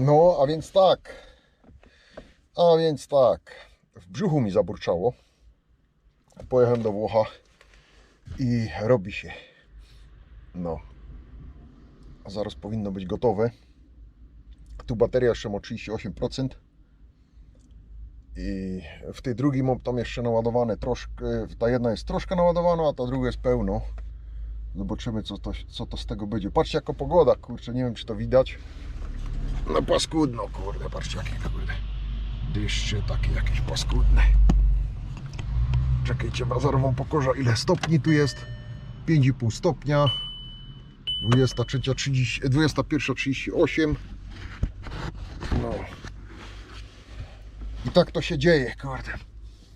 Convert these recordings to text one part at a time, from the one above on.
No, a więc tak. A więc tak. W brzuchu mi zaburczało. Pojechałem do Włocha i robi się. No. Zaraz powinno być gotowe. Tu bateria jeszcze ma 38%. I w tej drugiej mam tam jeszcze naładowane troszkę. Ta jedna jest troszkę naładowana, a ta druga jest pełno. Zobaczymy co to, co to z tego będzie. Patrzcie jaka pogoda, kurczę, nie wiem czy to widać. No paskudno, kurde, patrzcie jakie kurde. Deszcze takie jakieś paskudne. Czekajcie, zaraz wam pokażę ile stopni tu jest. 5,5 stopnia. 23.30 21.38 No. I tak to się dzieje, kurde.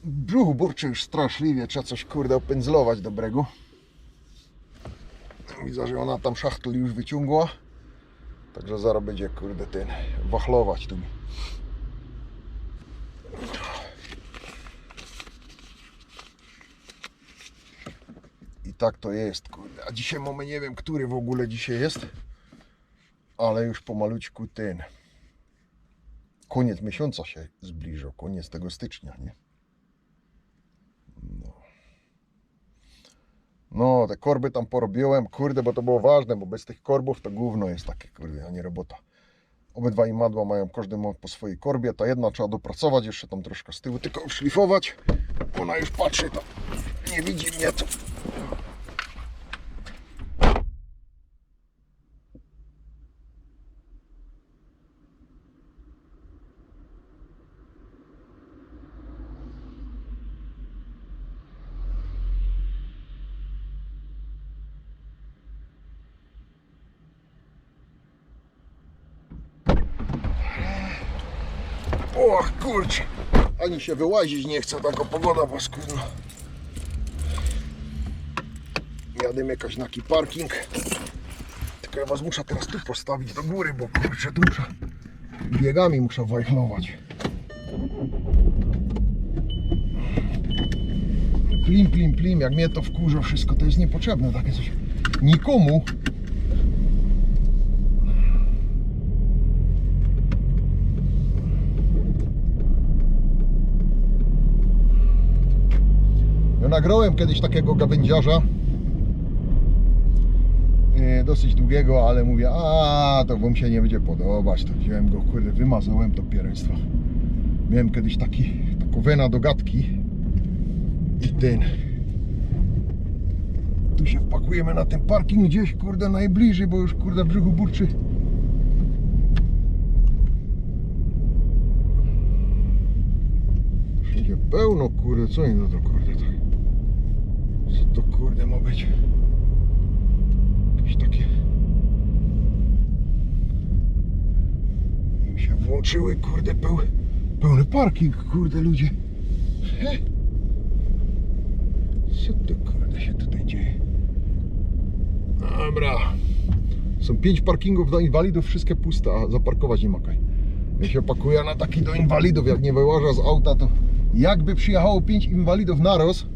Brzuch burczy już straszliwie, trzeba coś kurde opędzlować dobrego. Widzę, że ona tam szachtel już wyciągła. Także zaraz będzie kurde ten wachlować tu mi. I tak to jest, kurde. A dzisiaj mamy nie wiem, który w ogóle dzisiaj jest. Ale już pomalutku ten. Koniec miesiąca się zbliża, koniec tego stycznia, nie? No, te korby tam porobiłem, kurde, bo to było ważne, bo bez tych korbów to gówno jest takie, kurde, a nie robota. Obydwa imadła mają, każdy ma po swojej korbie, ta jedna trzeba dopracować, jeszcze tam troszkę z tyłu, tylko szlifować. Ona już patrzy tam, nie widzi mnie tu. O kurczę, ani się wyłazić nie chce, taka pogoda paskudna. Jadę jakaś na parking. Tylko ja was muszę teraz tu postawić do góry, bo kurczę, tu muszę biegami muszę wajchlować. Plim, plim, plim, jak mnie to wkurza wszystko, to jest niepotrzebne takie coś. Nikomu nagrałem kiedyś takiego gawędziarza e, dosyć długiego, ale mówię, a to wam się nie będzie podobać, to wziąłem go, kurde, wymazałem to pierństwo. Miałem kiedyś taki, taką wena do gadki i ten tu się wpakujemy na ten parking gdzieś, kurde, najbliżej, bo już, kurde, brzuchu burczy. Wszędzie pełno, kurde, co nie to, kurde, tak. To kurde ma być? Jakieś takie. Im się włączyły, kurde, peł... pełny parking, kurde, ludzie. Co to kurde się tutaj dzieje? Dobra. Są pięć parkingów do inwalidów, wszystkie puste, a zaparkować nie ma kaj. Ja się pakuję na taki do inwalidów, jak nie wyłażę z auta, to jakby przyjechało pięć inwalidów naraz,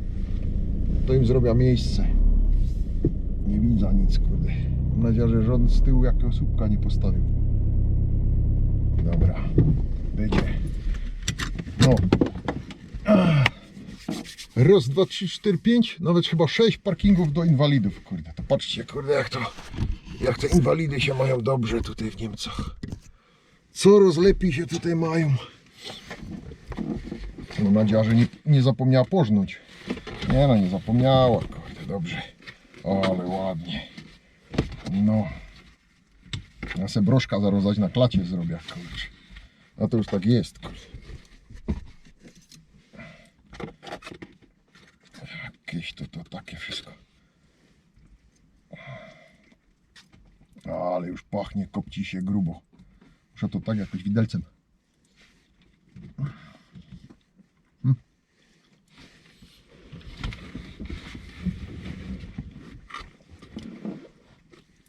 to im zrobię miejsce. Nie widzę nic, kurde. Mam nadzieję, że rząd z tyłu jakiegoś słupka nie postawił. Dobra, będzie. No. Raz, dwa, trzy, cztery, pięć, nawet chyba sześć parkingów do inwalidów, kurde. To patrzcie, kurde, jak to, jak te inwalidy się mają dobrze tutaj w Niemcach. Coraz lepiej się tutaj mają. Mam nadzieję, że nie, nie zapomniała pożnąć. Nie no, nie zapomniała, kurde, dobrze. O, ale ładnie. No. Ja se broszka zaraz na klacie zrobię, kurczę. A to już tak jest, kurde. Jakieś to, to takie wszystko. Ale już pachnie, kopci się grubo. Muszę to tak jakoś widelcem.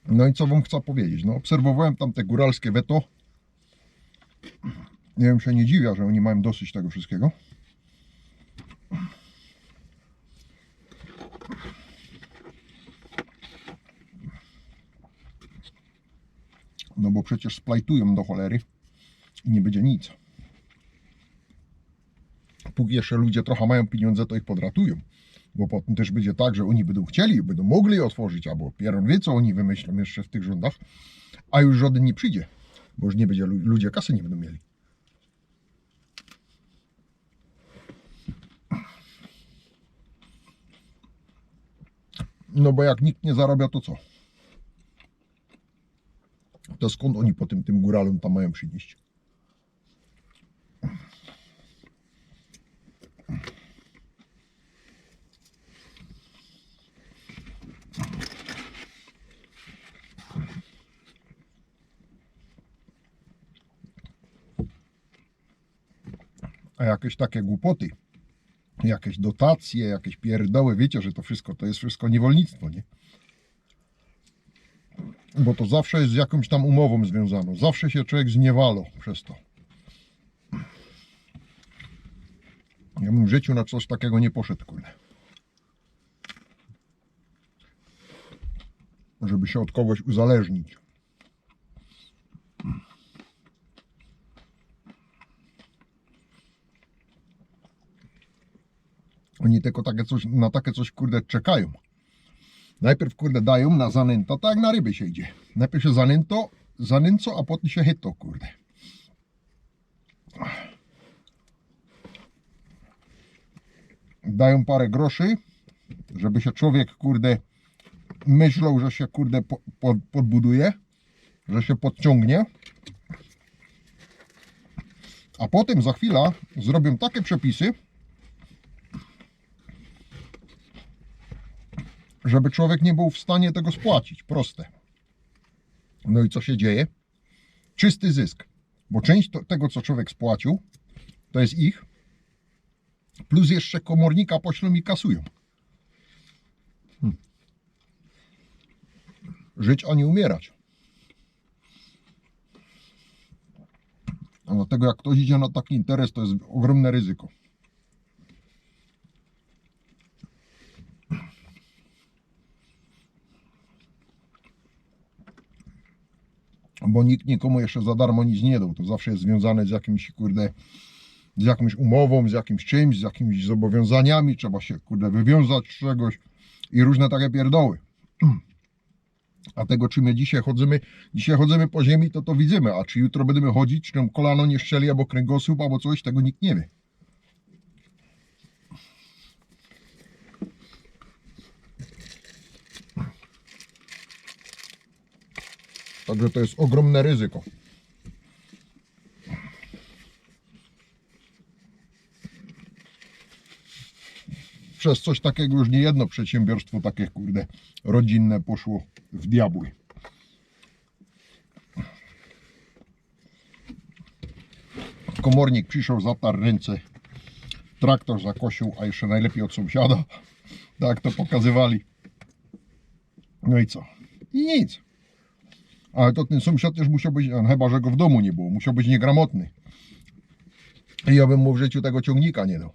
No i co wam chcę powiedzieć? No obserwowałem tam te góralskie weto. Nie wiem, się nie dziwię, że oni mają dosyć tego wszystkiego. No bo przecież splajtują do cholery. i nie będzie nic. Póki jeszcze ludzie trochę mają pieniądze, to ich podratują. Bo potem też będzie tak, że oni będą chcieli, będą mogli otworzyć, albo pieron wie, co oni wymyślą jeszcze w tych rządach, a już żaden nie przyjdzie, bo już nie będzie, lu- ludzie kasy nie będą mieli. No bo jak nikt nie zarabia, to co? To skąd oni po tym, tym góralom tam mają przynieść? A jakieś takie głupoty, jakieś dotacje, jakieś pierdoły, wiecie, że to wszystko, to jest wszystko niewolnictwo, nie? Bo to zawsze jest z jakąś tam umową związane. Zawsze się człowiek zniewalał przez to. Ja bym w życiu na coś takiego nie poszedł, kurde. Żeby się od kogoś uzależnić. Oni tylko takie coś, na takie coś, kurde, czekają. Najpierw, kurde, dają na zanęto, tak jak na ryby się idzie. Najpierw się zanęto, zanęco, a potem się hyto, kurde. Dają parę groszy, żeby się człowiek, kurde, myślał, że się, kurde, po, po, podbuduje, że się podciągnie. A potem za chwilę zrobią takie przepisy, żeby człowiek nie był w stanie tego spłacić. Proste. No i co się dzieje? Czysty zysk, bo część to, tego, co człowiek spłacił, to jest ich, plus jeszcze komornika poślą i kasują. Hmm. Żyć, a nie umierać. Dlatego jak ktoś idzie na taki interes, to jest ogromne ryzyko. Bo nikt nikomu jeszcze za darmo nic nie dał. To zawsze jest związane z jakimś, kurde, z jakąś umową, z jakimś czymś, z jakimiś zobowiązaniami. Trzeba się, kurde, wywiązać z czegoś i różne takie pierdoły. A tego, czy my dzisiaj chodzimy, dzisiaj chodzimy po ziemi, to to widzimy, a czy jutro będziemy chodzić, czy kolano nie szczeli, albo kręgosłup, albo coś, tego nikt nie wie. Także to jest ogromne ryzyko. Przez coś takiego już nie jedno przedsiębiorstwo takie kurde rodzinne poszło w diabły. Komornik przyszedł, zatarł ręce, traktor zakosił, a jeszcze najlepiej od sąsiada. Tak to pokazywali. No i co? I nic. Ale to ten sąsiad też musiał być, no, chyba że go w domu nie było, musiał być niegramotny. I ja bym mu w życiu tego ciągnika nie dał.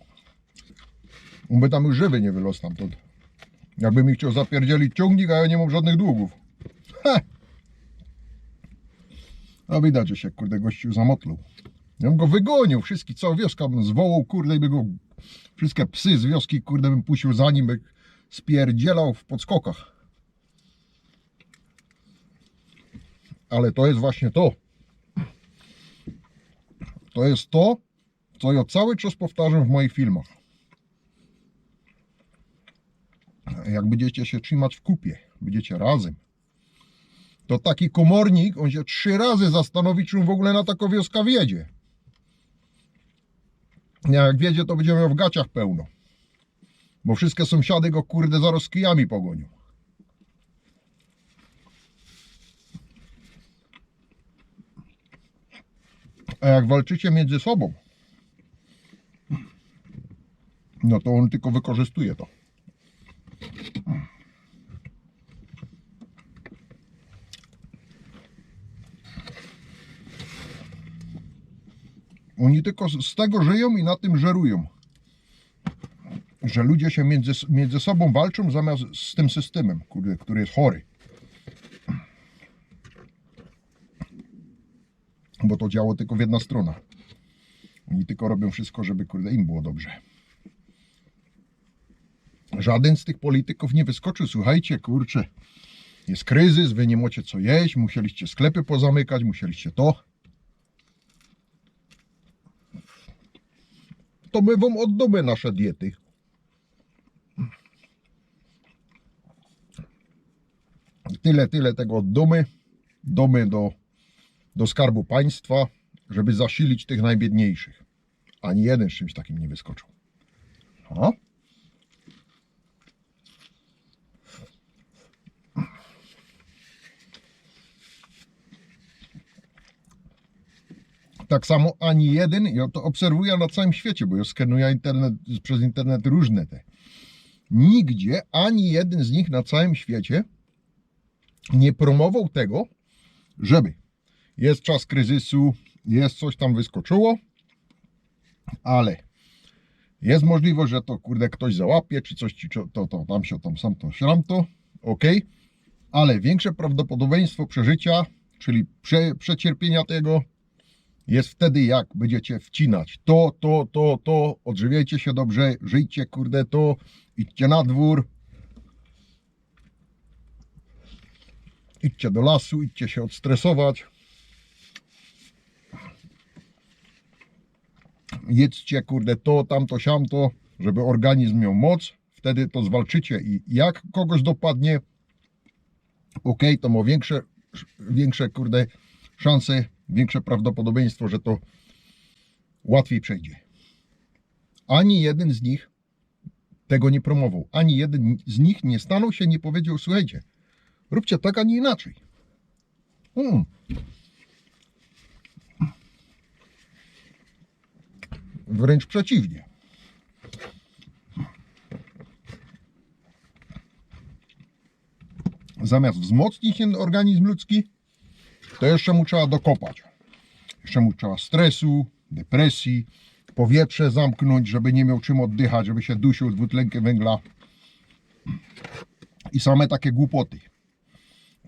On by tam już żywy nie wylosł stamtąd. Jakby mi chciał zapierdzielić ciągnik, a ja nie mam żadnych długów. Ha! A widać, że się kurde gościu zamotluł. Ja bym go wygonił, wszystkich, cała wioska bym zwołał, kurde, i by go, wszystkie psy z wioski, kurde, bym puścił za nim, by spierdzielał w podskokach. Ale to jest właśnie to. To jest to, co ja cały czas powtarzam w moich filmach. Jak będziecie się trzymać w kupie, będziecie razem, to taki komornik, on się trzy razy zastanowi, czy on w ogóle na taką wioskę wjedzie. Jak wiedzie, to będzie miał w gaciach pełno. Bo wszystkie sąsiady go kurde zaraz kijami pogonią. A jak walczycie między sobą, no to on tylko wykorzystuje to. Oni tylko z tego żyją i na tym żerują. Że ludzie się między, między sobą walczą zamiast z tym systemem, który, który jest chory. Bo to działo tylko w jedna strona. Oni tylko robią wszystko, żeby kurde im było dobrze. Żaden z tych polityków nie wyskoczył. Słuchajcie, kurczę, jest kryzys, wy nie macie co jeść, musieliście sklepy pozamykać, musieliście to. To my wam oddamy nasze diety. Tyle, tyle tego oddamy. Domy do, do skarbu państwa, żeby zasilić tych najbiedniejszych. Ani jeden z czymś takim nie wyskoczył. A? Tak samo ani jeden, ja to obserwuję na całym świecie, bo ja skenuję internet, przez internet różne te. Nigdzie ani jeden z nich na całym świecie nie promował tego, żeby jest czas kryzysu, jest coś tam wyskoczyło, ale jest możliwość, że to kurde ktoś załapie, czy coś ci to, to, tam się tam sam to śram to, ok, ale większe prawdopodobieństwo przeżycia, czyli prze, przecierpienia tego jest wtedy, jak będziecie wcinać to, to, to, to, odżywiajcie się dobrze, żyjcie, kurde, to, idźcie na dwór, idźcie do lasu, idźcie się odstresować, jedzcie, kurde, to, tamto, siamto, żeby organizm miał moc, wtedy to zwalczycie i jak kogoś dopadnie, ok, to ma większe, większe, kurde, szanse, większe prawdopodobieństwo, że to łatwiej przejdzie. Ani jeden z nich tego nie promował. Ani jeden z nich nie stanął się, nie powiedział, słuchajcie, róbcie tak, a nie inaczej. Hmm. Wręcz przeciwnie. Zamiast wzmocnić ten organizm ludzki, to jeszcze mu trzeba dokopać. Jeszcze mu trzeba stresu, depresji, powietrze zamknąć, żeby nie miał czym oddychać, żeby się dusił dwutlenkiem węgla. I same takie głupoty.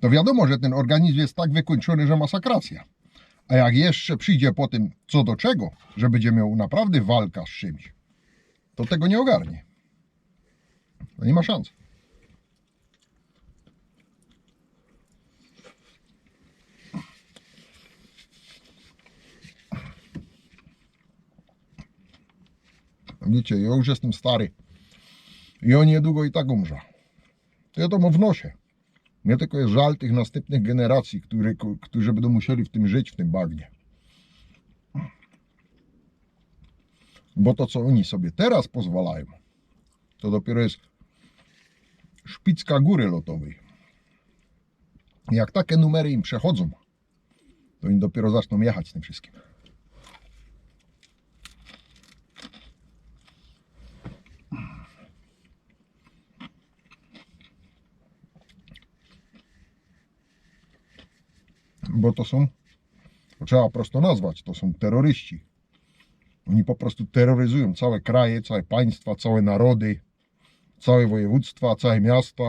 To wiadomo, że ten organizm jest tak wykończony, że masakracja. A jak jeszcze przyjdzie po tym co do czego, że będzie miał naprawdę walka z czymś, to tego nie ogarnie. To nie ma szans. Wiecie, ja już jestem stary. I on niedługo i tak umrze. To ja to mam w. Mnie tylko jest żal tych następnych generacji, które, którzy będą musieli w tym żyć, w tym bagnie. Bo to, co oni sobie teraz pozwalają, to dopiero jest szpicka góry lotowej. Jak takie numery im przechodzą, to oni dopiero zaczną jechać z tym wszystkim. Bo to są, trzeba prosto nazwać, to są terroryści. Oni po prostu terroryzują całe kraje, całe państwa, całe narody, całe województwa, całe miasta.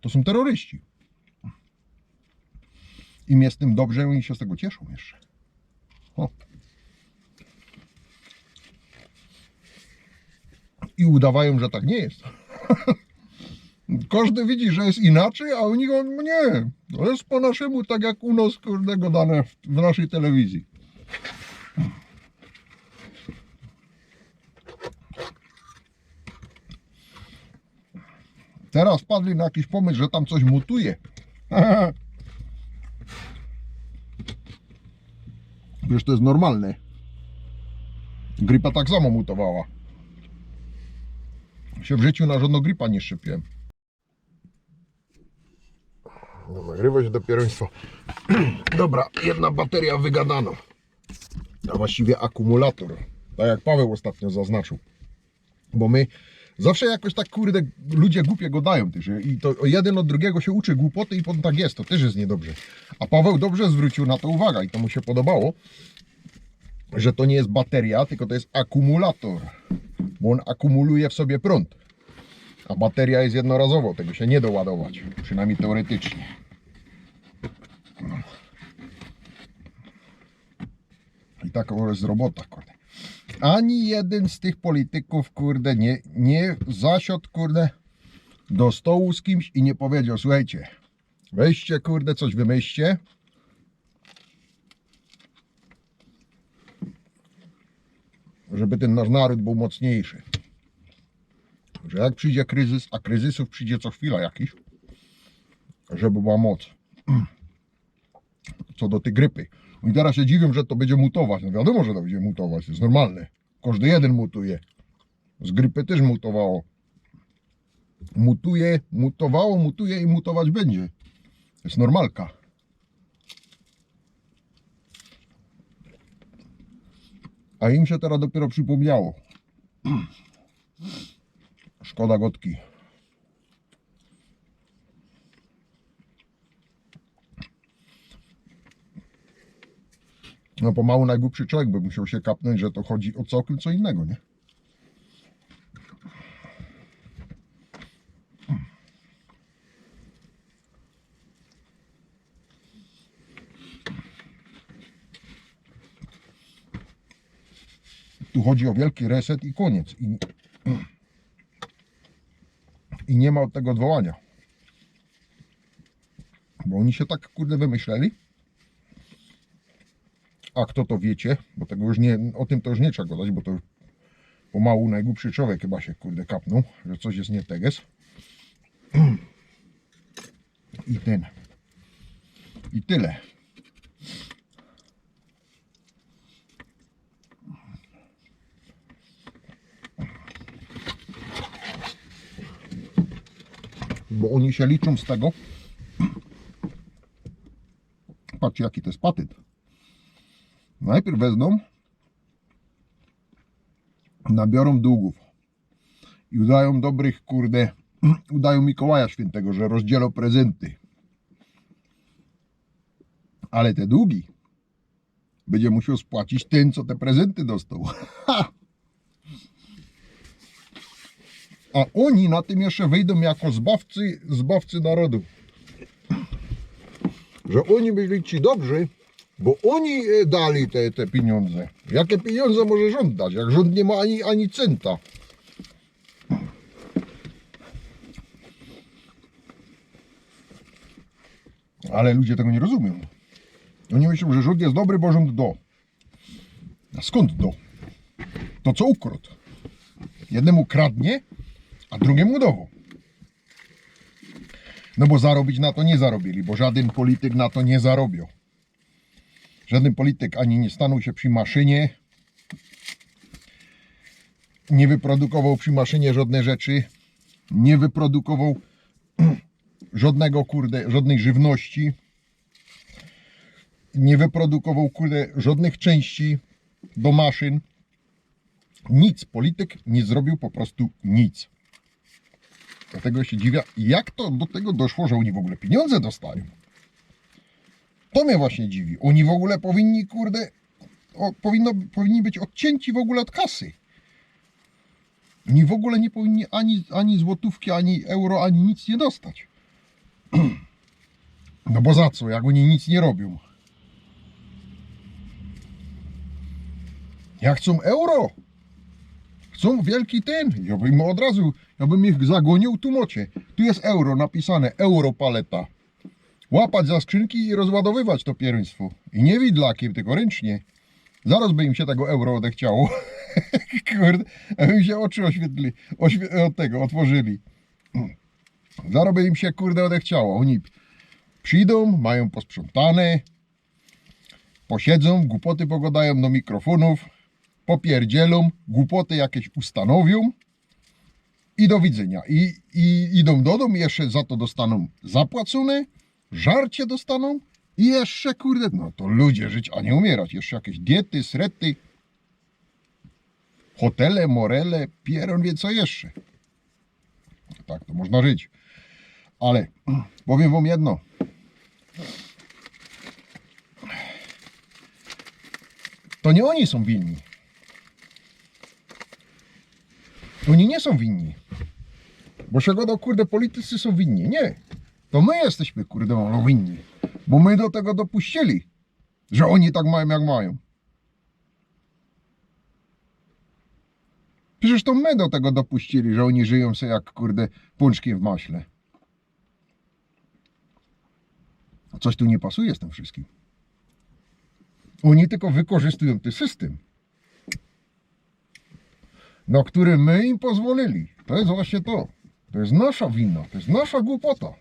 To są terroryści. Im jest tym dobrze, oni się z tego cieszą jeszcze. O. I udawają, że tak nie jest. Każdy widzi, że jest inaczej, a u nich on nie. To jest po naszemu tak jak u nas kurde dane w, w naszej telewizji. Teraz wpadli na jakiś pomysł, że tam coś mutuje. Wiesz, to jest normalne. Gripa tak samo mutowała. Się w życiu na żadną gripa nie szczepiłem. No, nagrywa się dopiero państwo. Dobra, jedna bateria wygadana. A właściwie akumulator. Tak jak Paweł ostatnio zaznaczył. Bo my zawsze jakoś tak kurde ludzie głupie gadają też. I to jeden od drugiego się uczy głupoty i potem tak jest. To też jest niedobrze. A Paweł dobrze zwrócił na to uwagę i to mu się podobało. Że to nie jest bateria, tylko to jest akumulator. Bo on akumuluje w sobie prąd. A bateria jest jednorazowo, tego się nie doładować. Przynajmniej teoretycznie. I taka jest robota, kurde. Ani jeden z tych polityków, kurde, nie, nie zasiadł, kurde, do stołu z kimś i nie powiedział, słuchajcie, weźcie, kurde, coś wymyślcie, żeby ten nasz naród był mocniejszy. Że jak przyjdzie kryzys, a kryzysów przyjdzie co chwila jakiś, żeby była moc. Co do tej grypy. I teraz się dziwią, że to będzie mutować. No wiadomo, że to będzie mutować, to jest normalne. Każdy jeden mutuje. Z grypy też mutowało. Mutuje, mutowało, mutuje i mutować będzie. To jest normalka. A im się teraz dopiero przypomniało. Szkoda gotki. No pomału najgłupszy człowiek by musiał się kapnąć, że to chodzi o całkiem co innego, nie? Tu chodzi o wielki reset i koniec. I, i nie ma od tego odwołania. Bo oni się tak kurde wymyśleli. A kto to wiecie? Bo tego już nie, o tym to już nie trzeba gadać, bo to pomału najgłupszy człowiek chyba się kurde kapnął, że coś jest nie teges. I ten. I tyle. Bo oni się liczą z tego. Patrzcie jaki to jest patent. Najpierw wezmą, nabiorą długów i udają dobrych, kurde, udają Mikołaja Świętego, że rozdzielą prezenty. Ale te długi będzie musiał spłacić ten, co te prezenty dostał. A oni na tym jeszcze wyjdą jako zbawcy, zbawcy narodu. Że oni byli ci dobrzy, bo oni e, dali te, te pieniądze. Jakie pieniądze może rząd dać, jak rząd nie ma ani, ani centa? Ale ludzie tego nie rozumią. Oni myślą, że rząd jest dobry, bo rząd do. A skąd do? To co ukradł. Jednemu kradnie, a drugiemu dowo. No bo zarobić na to nie zarobili, bo żaden polityk na to nie zarobił. Żaden polityk ani nie stanął się przy maszynie, nie wyprodukował przy maszynie żadne rzeczy, nie wyprodukował żadnego kurde, żadnej żywności, nie wyprodukował kurde żadnych części do maszyn. Nic, polityk nie zrobił po prostu nic. Dlatego się dziwię, jak to do tego doszło, że oni w ogóle pieniądze dostają. To mnie właśnie dziwi. Oni w ogóle powinni, kurde, o, powinno, powinni być odcięci w ogóle od kasy. Oni w ogóle nie powinni ani, ani złotówki, ani euro, ani nic nie dostać. No bo za co, jak oni nic nie robią? Jak chcą euro? Chcą wielki ten. Ja bym od razu, ja bym ich zagonił tu mocie. Tu jest euro napisane, euro paleta. Łapać za skrzynki i rozładowywać to pierństwo. I nie widlakiem, tylko ręcznie. Zaraz by im się tego euro odechciało. Kurde, im się oczy oświetli, oświe, od tego otworzyli. Zaraz by im się kurde odechciało. Oni przyjdą, mają posprzątane, posiedzą, głupoty pogadają do mikrofonów, popierdzielą, głupoty jakieś ustanowią i do widzenia. I, i idą do domu, jeszcze za to dostaną zapłacone, żarcie dostaną i jeszcze, kurde, no to ludzie żyć, a nie umierać. Jeszcze jakieś diety, srety, hotele, morele, pieron wie co jeszcze. Tak, to można żyć. Ale powiem wam jedno. To nie oni są winni. Oni nie są winni. Bo się godą, kurde, politycy są winni. Nie. To my jesteśmy, kurde, winni. Bo my do tego dopuścili, że oni tak mają, jak mają. Przecież to my do tego dopuścili, że oni żyją sobie jak, kurde, pączki w maśle. A coś tu nie pasuje z tym wszystkim. Oni tylko wykorzystują ten system, na który my im pozwolili. To jest właśnie to. To jest nasza wina, to jest nasza głupota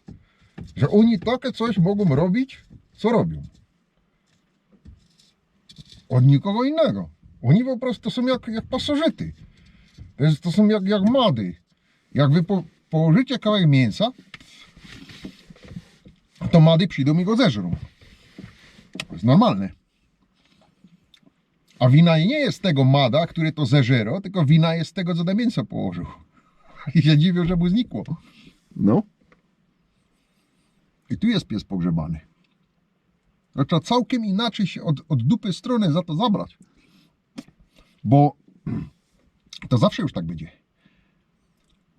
że oni takie coś mogą robić, co robią. Od nikogo innego. Oni po prostu są jak, jak pasożyty. To, jest, to są jak, jak mady. Jak wy po, położycie kawałek mięsa, to mady przyjdą i go zeżrą. To jest normalne. A wina nie jest tego mada, który to zeżero, tylko wina jest tego, co na mięso położył. I się dziwią, że mu znikło. No. I tu jest pies pogrzebany. Trzeba całkiem inaczej się od, od dupy strony za to zabrać. Bo to zawsze już tak będzie.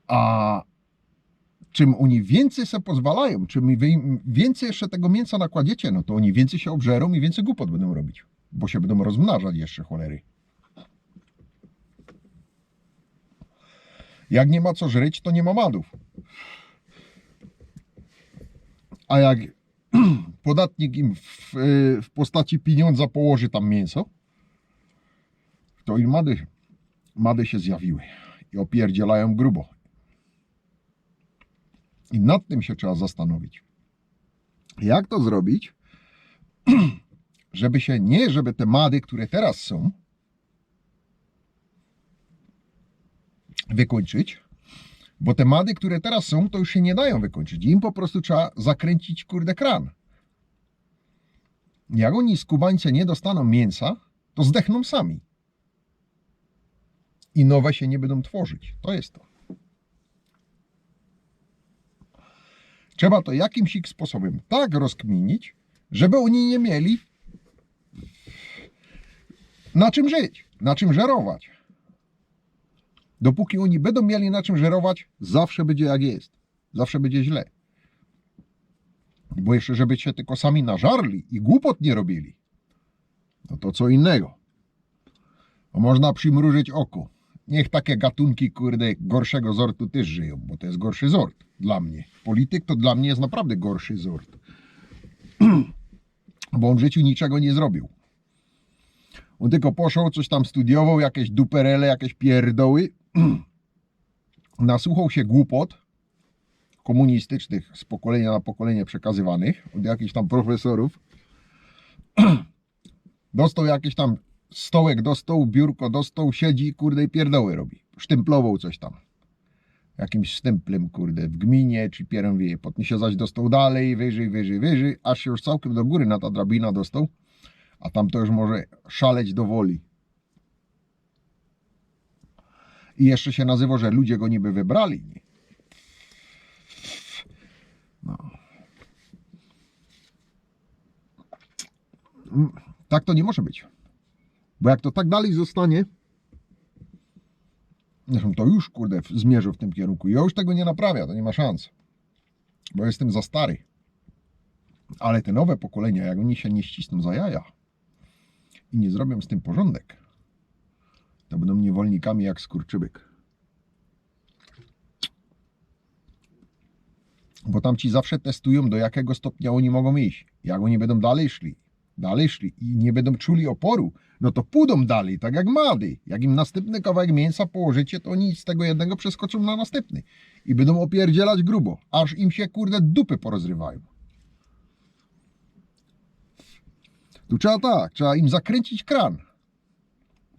A czym oni więcej sobie pozwalają, czym więcej jeszcze tego mięsa nakładziecie, no to oni więcej się obżerą i więcej głupot będą robić. Bo się będą rozmnażać jeszcze cholery. Jak nie ma co żryć, to nie ma madów. A jak podatnik im w, w postaci pieniądza położy tam mięso, to i mady, mady się zjawiły i opierdzielają grubo. I nad tym się trzeba zastanowić. Jak to zrobić, żeby się nie, żeby te mady, które teraz są, wykończyć, bo te mady, które teraz są, to już się nie dają wykończyć. Im po prostu trzeba zakręcić, kurde, kran. Jak oni z Kubańce nie dostaną mięsa, to zdechną sami. I nowe się nie będą tworzyć. To jest to. Trzeba to jakimś ich sposobem tak rozkminić, żeby oni nie mieli na czym żyć, na czym żerować. Dopóki oni będą mieli na czym żerować, zawsze będzie jak jest. Zawsze będzie źle. Bo jeszcze, żeby się tylko sami nażarli i głupot nie robili, no to co innego. Bo można przymrużyć oko. Niech takie gatunki, kurde, gorszego sortu też żyją, bo to jest gorszy sort dla mnie. Polityk to dla mnie jest naprawdę gorszy sort. bo on w życiu niczego nie zrobił. On tylko poszedł, coś tam studiował, jakieś duperele, jakieś pierdoły. Nasłuchał się głupot komunistycznych z pokolenia na pokolenie przekazywanych od jakichś tam profesorów. Dostał jakiś tam stołek, dostał biurko, dostał, siedzi, kurde, i pierdoły robi. Sztymplował coś tam. Jakimś sztemplem, kurde, w gminie, czy pierem wieje. Potem się zaś dostał dalej, wyżej, wyżej, wyżej, aż się już całkiem do góry na ta drabina dostał. A tam to już może szaleć do woli. I jeszcze się nazywa, że ludzie go niby wybrali. No. Mm, Tak to nie może być. Bo jak to tak dalej zostanie, zresztą to już, kurde, zmierzę w tym kierunku. Ja już tego nie naprawia, to nie ma szans. Bo jestem za stary. Ale te nowe pokolenia, jak oni się nie ścisną za jaja i nie zrobią z tym porządek, to będą niewolnikami jak skurczybyk. Bo tam ci zawsze testują, do jakiego stopnia oni mogą iść. Jak oni będą dalej szli, dalej szli i nie będą czuli oporu, no to pójdą dalej, tak jak mady. Jak im następny kawałek mięsa położycie, to oni z tego jednego przeskoczą na następny. I będą opierdzielać grubo, aż im się, kurde, dupy porozrywają. Tu trzeba tak, trzeba im zakręcić kran.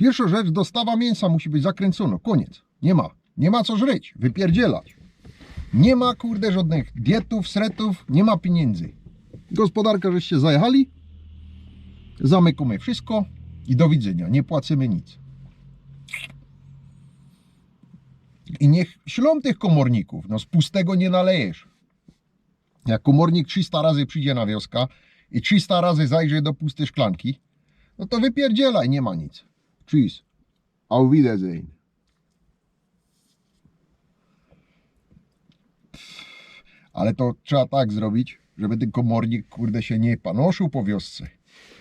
Pierwsza rzecz, dostawa mięsa musi być zakręcona. Koniec. Nie ma. Nie ma co żryć. Wypierdzielać. Nie ma, kurde, żadnych dietów, sretów. Nie ma pieniędzy. Gospodarka, żeście zajechali. Zamykamy wszystko i do widzenia. Nie płacimy nic. I niech ślą tych komorników. No z pustego nie nalejesz. Jak komornik 300 razy przyjdzie na wioskę i 300 razy zajrzy do pustej szklanki, no to wypierdzielaj, nie ma nic. Tschüss. Auf Wiedersehen. Ale to trzeba tak zrobić, żeby ten komornik, kurde, się nie panoszył po wiosce.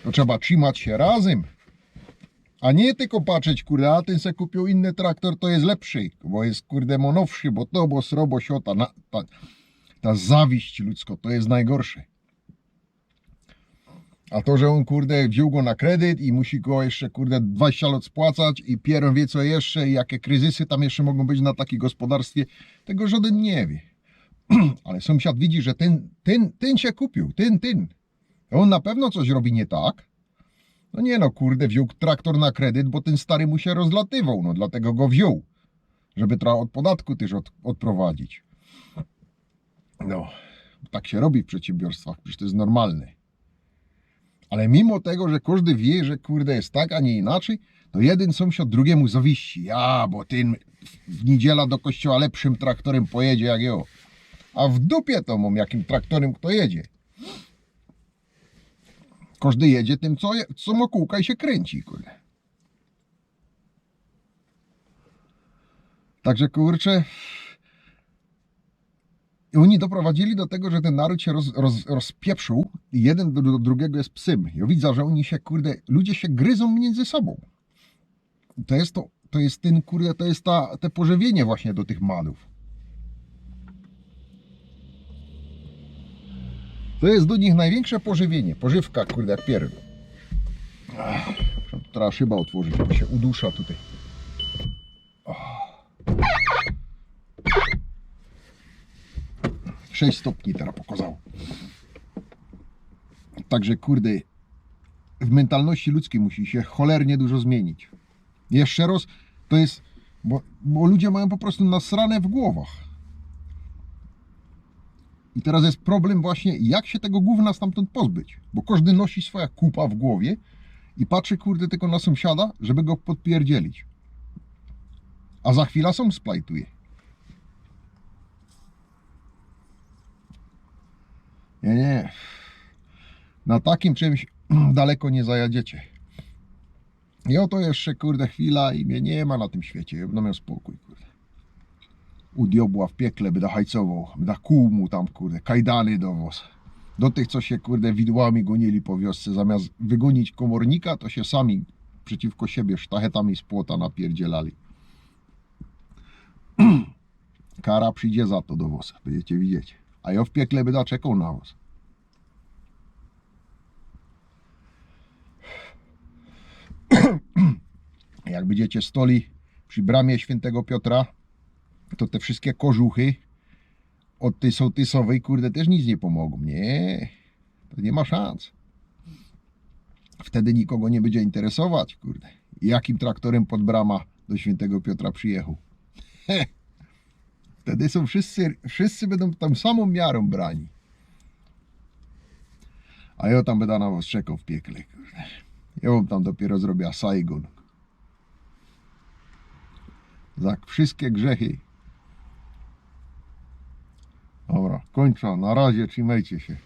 To trzeba trzymać się razem. A nie tylko patrzeć, kurde, a ten se kupił inny traktor, to jest lepszy, bo jest, kurde, monowszy, bo to, bo srobo, siota, ta, ta zawiść ludzko, to jest najgorsze. A to, że on, kurde, wziął go na kredyt i musi go jeszcze, kurde, 20 lat spłacać i pieron wie co jeszcze i jakie kryzysy tam jeszcze mogą być na takim gospodarstwie, tego żaden nie wie. Ale sąsiad widzi, że ten, ten, ten się kupił, ten, ten. On na pewno coś robi nie tak. No nie no, kurde, wziął traktor na kredyt, bo ten stary mu się rozlatywał, no dlatego go wziął. Żeby trochę od podatku też od, odprowadzić. No, tak się robi w przedsiębiorstwach, przecież to jest normalne. Ale mimo tego, że każdy wie, że kurde jest tak, a nie inaczej, to jeden sąsiad drugiemu zawiści. Ja, bo ten w niedziela do kościoła lepszym traktorem pojedzie jak ja. A w dupie to mam, jakim traktorem kto jedzie. Każdy jedzie tym, co, je- co ma kółka i się kręci, kurde. Także kurczę. I oni doprowadzili do tego, że ten naród się roz, roz, rozpieprzył jeden do, do drugiego jest psym. Ja widzę, że oni się, kurde, ludzie się gryzą między sobą. To jest to, to jest ten, kurde, to jest ta, te pożywienie właśnie do tych malów. To jest do nich największe pożywienie. Pożywka, kurde, jak. Ach, Trzeba szyba otworzyć, bo się udusza tutaj. Ach. 6 stopni teraz pokazało. Także kurde, w mentalności ludzkiej musi się cholernie dużo zmienić. Jeszcze raz, to jest, bo, bo ludzie mają po prostu nasrane w głowach. I teraz jest problem właśnie, jak się tego gówna stamtąd pozbyć. Bo każdy nosi swoja kupa w głowie i patrzy, kurde, tylko na sąsiada, żeby go podpierdzielić. A za chwilę są splajtuje. Nie, nie. Na takim czymś daleko nie zajadziecie. I oto jeszcze, kurde, chwila i mnie nie ma na tym świecie. Będę miał spokój, kurde. U diobła w piekle będę hajcował, będę kół mu tam, kurde, kajdany do was. Do tych, co się, kurde, widłami gonili po wiosce, zamiast wygonić komornika, to się sami przeciwko siebie sztachetami z płota napierdzielali. Kara przyjdzie za to do was, będziecie widzieć. A ja w piekle będę czekał na was. Jak będziecie stoli przy bramie świętego Piotra, to te wszystkie kożuchy od tej sołtysowej, kurde, też nic nie pomogą. Nie, to nie ma szans. Wtedy nikogo nie będzie interesować, kurde. Jakim traktorem pod brama do świętego Piotra przyjechał. Heh. Wtedy są wszyscy, wszyscy będą tą samą miarą brani. A ja tam będę na was czekał w piekle. Ja wam tam dopiero zrobię Saigon. Za wszystkie grzechy. Dobra, kończę. Na razie, trzymajcie się.